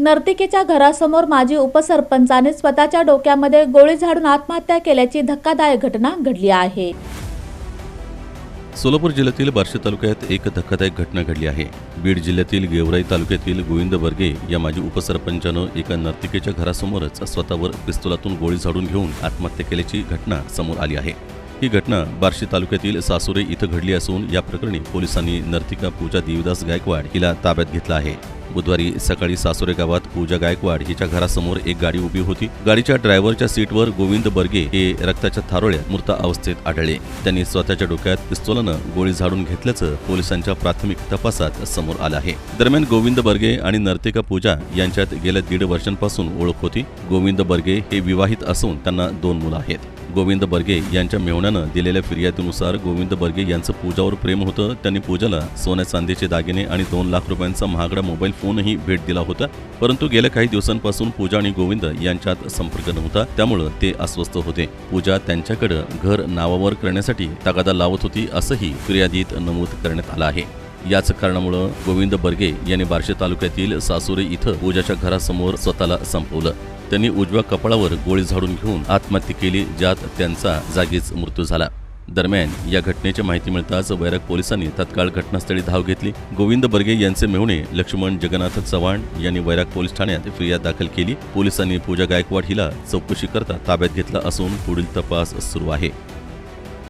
नर्तिकेच्या घरासमोर माजी उपसरपंचाने स्वतःच्या डोक्यामध्ये गोळी झाडून आत्महत्या केल्याची धक्कादायक घटना घडली आहे. सोलापूर जिल्ह्यातील बार्शी तालुक्यात एक धक्कादायक घटना घडली आहे. बीड जिल्ह्यातील गेवराई तालुक्यातील गोविंद बर्गे या माजी उपसरपंचानं एका नर्तिकेच्या घरासमोरच स्वतःवर पिस्तुलातून गोळी झाडून घेऊन आत्महत्या केल्याची घटना समोर आली आहे. ही घटना बार्शी तालुक्यातील सासुरे इथं घडली असून या प्रकरणी पोलिसांनी नर्तिका पूजा देवीदास गायकवाड हिला ताब्यात घेतलं आहे. बुधवारी सकाळी सासुरे गावात पूजा गायकवाड हिच्या घरासमोर एक गाडी उभी होती. गाडीच्या ड्रायव्हरच्या सीटवर गोविंद बर्गे हे रक्ताच्या थारोळ्यात मृत अवस्थेत आढळले. त्यांनी स्वतःच्या डोक्यात पिस्तोलानं गोळी झाडून घेतल्याचं पोलिसांच्या प्राथमिक तपासात समोर आलं आहे. दरम्यान गोविंद बर्गे आणि नर्तिका पूजा यांच्यात गेल्या दीड वर्षांपासून ओळख होती. गोविंद बर्गे हे विवाहित असून त्यांना दोन मुलं आहेत. गोविंद बर्गे यांच्या मेहण्यानं दिलेल्या फिर्यादीनुसार गोविंद बर्गे यांचं पूजावर प्रेम होतं. त्यांनी पूजाला सोन्या चांदीचे दागिने आणि दोन लाख रुपयांचा महागडा मोबाईल फोनही भेट दिला होता. परंतु गेल्या काही दिवसांपासून पूजा आणि गोविंद यांच्यात संपर्क नव्हता. त्यामुळं ते अस्वस्थ होते. पूजा त्यांच्याकडे घर नावावर करण्यासाठी तगादा लावत होती असंही फिर्यादीत नमूद करण्यात आलं आहे. याच कारणामुळं गोविंद बर्गे यांनी बार्शी तालुक्यातील सासुरे इथं पूजाच्या घरासमोर स्वतःला संपवलं. त्यांनी उजव्या कपाळावर गोळी झाडून घेऊन आत्महत्या केली ज्यात त्यांचा जागीच मृत्यू झाला. दरम्यान या घटनेची माहिती मिळताच वैराग पोलिसांनी तत्काळ घटनास्थळी धाव घेतली. गोविंद बर्गे यांचे मेहुणे लक्ष्मण जगन्नाथ चव्हाण यांनी वैराग पोलीस ठाण्यात फिर्याद दाखल केली. पोलिसांनी पूजा गायकवाड हिला चौकशी करता ताब्यात घेतला असून पुढील तपास सुरू आहे.